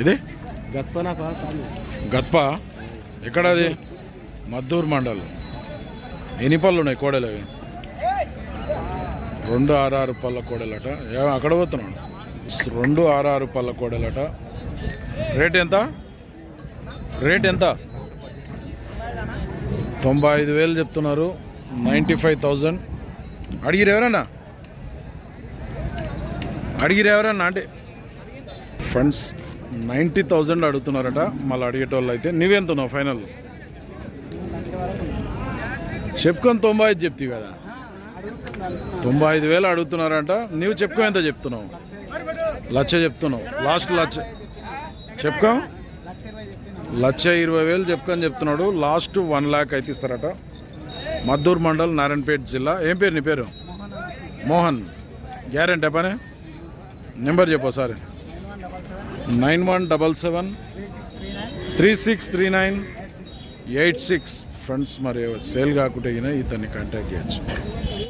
ఇది? గత్ప నాకు కాదు గత్ప ఎక్కడ అది? మద్దూరు మండల్. ఎన్ని పళ్ళు ఉన్నాయి కోడలు అవి? రెండు ఆరు పళ్ళ కోడలట. ఏ అక్కడ పోతున్నాడు. రెండు ఆరు ఆరు పళ్ళ కోడలట. రేట్ ఎంత? రేట్ ఎంత? తొంభై ఐదు వేలు చెప్తున్నారు. Ninety five thousand. అడిగిరు ఎవరన్నా? అడిగిరు ఎవరన్నా అంటే ఫ్రెండ్స్ నైంటీ థౌజండ్ అడుగుతున్నారట. మళ్ళీ అడిగేటోళ్ళు అయితే నువ్వెంతున్నావు ఫైనల్ చెప్పుకొని తొంభై ఐదు చెప్తావు కదా. తొంభై ఐదు వేలు అడుగుతున్నారంట. నువ్వు చెప్పుకో ఎంత చెప్తున్నావు? లక్ష చెప్తున్నావు. లాస్ట్ లక్ష. చెప్పుకో. లక్ష ఇరవై వేలు చెప్పుకొని చెప్తున్నాడు. లాస్ట్ వన్ ల్యాక్ అయితే ఇస్తారట. మద్దూరు మండల్ నారాయణపేట జిల్లా. ఏం పేరు నీ పేరు? మోహన్. గ్యారెంటీ పనే నెంబర్ చెప్పు sir nine one double seven three six three nine eight six. Friends మరి సేల్ కాకుంటే ఇతన్ని కాంటాక్ట్ చేయొచ్చు.